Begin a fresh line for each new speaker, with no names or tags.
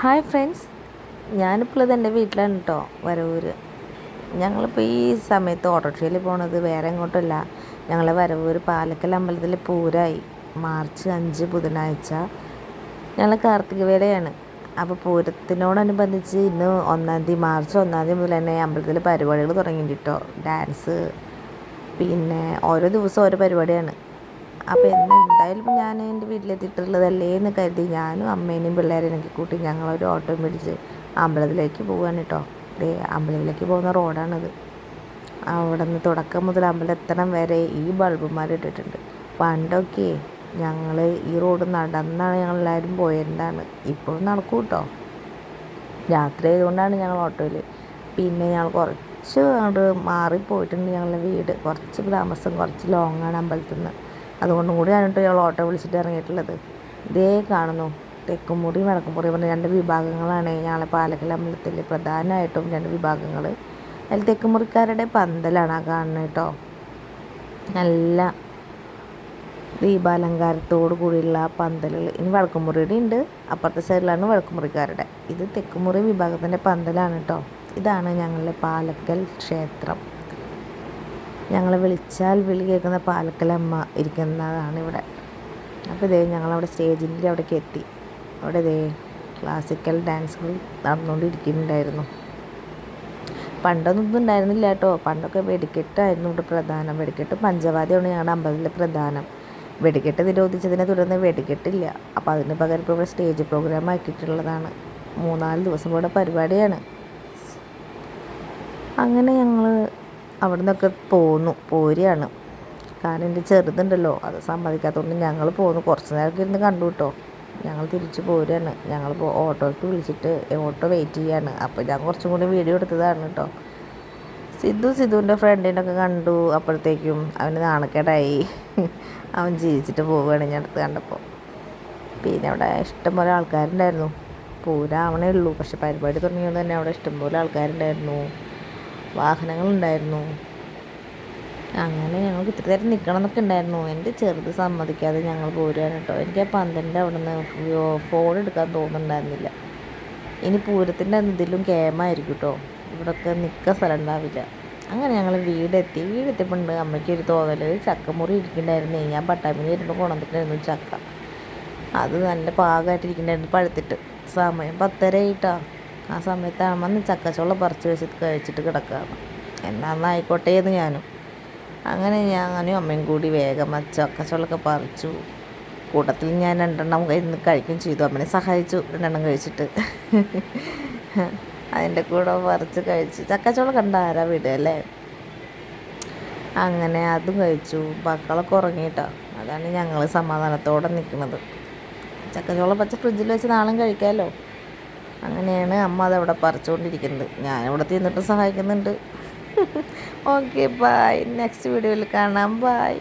Hi friends ഞാനിപ്പോൾ ഇത് എന്റെ വീട്ടിലാണ് കേട്ടോ വരവൂര്. ഞങ്ങളിപ്പോൾ ഈ സമയത്ത് ഓട്ടോറിക്ഷയിൽ പോണത് വേറെ എങ്ങോട്ടല്ല. ഞങ്ങളെ വരവൂര് പാലക്കൽ അമ്പലത്തിൽ പൂരായി. മാർച്ച് അഞ്ച് ബുധനാഴ്ച. ഞങ്ങൾ കാർത്തിക വേലയാണ് അപ്പോൾ പൂരത്തിനോടനുബന്ധിച്ച് ഇന്ന് ഒന്നാം തീയതി മാർച്ച് ഒന്നാം തീയതി മുതൽ തന്നെ അമ്പലത്തിൽ പരിപാടികൾ തുടങ്ങിയിട്ടോ ഡാൻസ് പിന്നെ ഓരോ ദിവസം ഓരോ പരിപാടിയാണ്. അപ്പോൾ എന്ന് എന്തായാലും ഞാൻ എന്റെ വീട്ടിലെത്തിയിട്ടുള്ളതല്ലേ എന്ന് കരുതി ഞാനും അമ്മേനെയും പിള്ളേരെയൊക്കെ കൂട്ടി ഞങ്ങളൊരു ഓട്ടോ പിടിച്ച് അമ്പലത്തിലേക്ക് പോവുകയാണ് കേട്ടോ ദേ അമ്പലത്തിലേക്ക് പോകുന്ന റോഡാണിത്. അവിടെ നിന്ന് തുടക്കം മുതൽ അമ്പലം എത്തണം വരെ ഈ ബൾബുമാർ ഇട്ടിട്ടുണ്ട്. പണ്ടൊക്കെ ഞങ്ങൾ ഈ റോഡ് നടന്നാണ് ഞങ്ങൾ ഞങ്ങളെല്ലാവരും പോയിരുന്നതാണ് ഇപ്പോഴും നടക്കും കേട്ടോ രാത്രി ആയതുകൊണ്ടാണ് ഞങ്ങൾ ഓട്ടോയിൽ പിന്നെ ഞങ്ങൾ കുറച്ച് അങ്ങോട്ട് മാറിപ്പോയിട്ടുണ്ട് ഞങ്ങളുടെ വീട്. കുറച്ച് താമസം കുറച്ച് ലോങ്ങാണ് അമ്പലത്തിൽ നിന്ന് അതുകൊണ്ടും കൂടിയാണ് കേട്ടോ ഞങ്ങൾ ഓട്ടോ വിളിച്ചിട്ട് ഇറങ്ങിയിട്ടുള്ളത്. ഇതേ കാണുന്നു. തെക്കുമുറി വടക്കുമുറി പറഞ്ഞ രണ്ട് വിഭാഗങ്ങളാണ്. ഞങ്ങളെ പാലക്കൽ അമ്പലത്തിൽ പ്രധാനമായിട്ടും രണ്ട് വിഭാഗങ്ങൾ. അതിൽ തെക്കുമുറിക്കാരുടെ പന്തലാണ് ആ കാണുന്നത് കേട്ടോ. നല്ല ദീപാലങ്കാരത്തോടു കൂടിയുള്ള പന്തലുകൾ. ഇനി വടക്കുമുറിയുടെ ഉണ്ട്. അപ്പുറത്തെ സൈഡിലാണ് വടക്കുമുറിക്കാരുടെ ഇത് തെക്കുമുറി വിഭാഗത്തിന്റെ പന്തലാണ് കേട്ടോ. ഇതാണ് ഞങ്ങളുടെ പാലക്കൽ ക്ഷേത്രം. ഞങ്ങളെ വിളിച്ചാൽ വിളി കേൾക്കുന്ന പാലക്കലമ്മ ഇരിക്കുന്നതാണ് ഇവിടെ. അപ്പോൾ ഇതേ ഞങ്ങളവിടെ സ്റ്റേജിന്റെ അവിടേക്ക് എത്തി. അവിടെ ഇതേ ക്ലാസിക്കൽ ഡാൻസുകൾ നടന്നുകൊണ്ടിരിക്കുന്നുണ്ടായിരുന്നു പണ്ടൊന്നും ഉണ്ടായിരുന്നില്ല കേട്ടോ. പണ്ടൊക്കെ വെടിക്കെട്ടായിരുന്നു ഇവിടെ പ്രധാനം. വെടിക്കെട്ട് പഞ്ചവാദ്യമാണ് ഞങ്ങളുടെ അമ്പലത്തിലെ പ്രധാനം. വെടിക്കെട്ട് നിരോധിച്ചതിനെ തുടർന്ന് വെടിക്കെട്ടില്ല. അപ്പോൾ അതിന് പകരം ഇപ്പോൾ ഇവിടെ സ്റ്റേജ് പ്രോഗ്രാം ആക്കിയിട്ടുള്ളതാണ്. മൂന്നാൽ ദിവസം കൂടെ പരിപാടിയാണ്. അങ്ങനെ ഞങ്ങൾ അവിടെ നിന്നൊക്കെ പോന്നു പോരുകയാണ്. കാരണം എന്റെ ചെറുതുണ്ടല്ലോ അത് സമ്മതിക്കാത്തതുകൊണ്ട് ഞങ്ങൾ പോന്നു. കുറച്ച് നേരമൊക്കെ ഇരുന്ന് കണ്ടു കേട്ടോ ഞങ്ങൾ തിരിച്ചു പോരുകയാണ്. ഞങ്ങൾ ഓട്ടോയ്ക്ക് വിളിച്ചിട്ട് ഓട്ടോ വെയിറ്റ് ചെയ്യാണ്. അപ്പോൾ ഞാൻ കുറച്ചും കൂടി വീഡിയോ എടുത്തതാണ് കേട്ടോ സിദ്ധു സിദ്ധുവിന്റെ ഫ്രണ്ടിനൊക്കെ കണ്ടു അപ്പോഴത്തേക്കും അവന് നാണക്കേടായി. അവൻ ജീവിച്ചിട്ട് പോവുകയാണ് ഞാൻ അടുത്ത് കണ്ടപ്പോൾ പിന്നെ അവിടെ ഇഷ്ടംപോലെ ആൾക്കാരുണ്ടായിരുന്നു. പൂരാവണേ ഉള്ളൂ. പക്ഷെ പരിപാടി തുടങ്ങിയത് തന്നെ അവിടെ ഇഷ്ടംപോലെ ആൾക്കാരുണ്ടായിരുന്നു. വാഹനങ്ങളുണ്ടായിരുന്നു. അങ്ങനെ ഞങ്ങൾക്ക് ഇത്ര നേരം നിൽക്കണം എന്നൊക്കെ ഉണ്ടായിരുന്നു. എന്റെ ചെറുത് സമ്മതിക്കാതെ ഞങ്ങൾ പോരുകയാണ് കേട്ടോ. എനിക്ക് ആ പന്ത്രണ്ട് അവിടെ നിന്ന് ഫോൺ എടുക്കാൻ തോന്നുന്നുണ്ടായിരുന്നില്ല. ഇനി പൂരത്തിന്റെ ഇതിലും കേമായിരിക്കും കേട്ടോ. ഇവിടെയൊക്കെ നിൽക്കാൻ സ്ഥലം ഉണ്ടാവില്ല അങ്ങനെ ഞങ്ങൾ വീടെത്തി. വീടെത്തിയപ്പോണ്ട് അമ്മയ്ക്ക് ഒരു തോന്നൽ ചക്കമുറി ഇരിക്കണ്ടായിരുന്നേ ഞാൻ പട്ടാമ്പിന് വരുമ്പോൾ കൊണ്ടുവന്നിട്ടുണ്ടായിരുന്നു ചക്ക. അത് നല്ല പാകമായിട്ടിരിക്കണ്ടായിരുന്നു പഴുത്തിട്ട്. സമയം പത്തര ആയിട്ടാ ആ സമയത്താണ് ചക്കച്ചുള പറിച്ച് വെച്ചിട്ട് കഴിച്ചിട്ട് കിടക്കുകയാണ്. എന്നാന്നായിക്കോട്ടെ എന്ന് ഞാനും. അങ്ങനെ ഞാൻ ഞാനും അമ്മയും കൂടി വേഗം ആ ചക്കച്ചോളൊക്കെ പറിച്ചു. കൂട്ടത്തിൽ ഞാൻ രണ്ടെണ്ണം ഇന്ന് കഴിക്കും ചെയ്തു. അമ്മനെ സഹായിച്ചു. രണ്ടെണ്ണം കഴിച്ചിട്ട്. അതിന്റെ കൂടെ പറിച്ച് കഴിച്ചു. ചക്കച്ചുള കണ്ട ആരാ വിടുക അല്ലേ? അങ്ങനെ അതും കഴിച്ചു. മക്കളൊക്കെ ഉറങ്ങിയിട്ടാണ് അതാണ് ഞങ്ങൾ സമാധാനത്തോടെ നിൽക്കുന്നത്. ചക്കച്ചോളം പച്ച ഫ്രിഡ്ജിൽ വെച്ച് നാളും കഴിക്കാമല്ലോ? അങ്ങനെയാണ് അമ്മ അതവിടെ പറിച്ചുകൊണ്ടിരിക്കുന്നത് ഞാനിവിടെ തിന്നിട്ട് സഹായിക്കുന്നുണ്ട്. ഓക്കെ ബായ് നെക്സ്റ്റ് വീഡിയോയിൽ കാണാം. ബായ്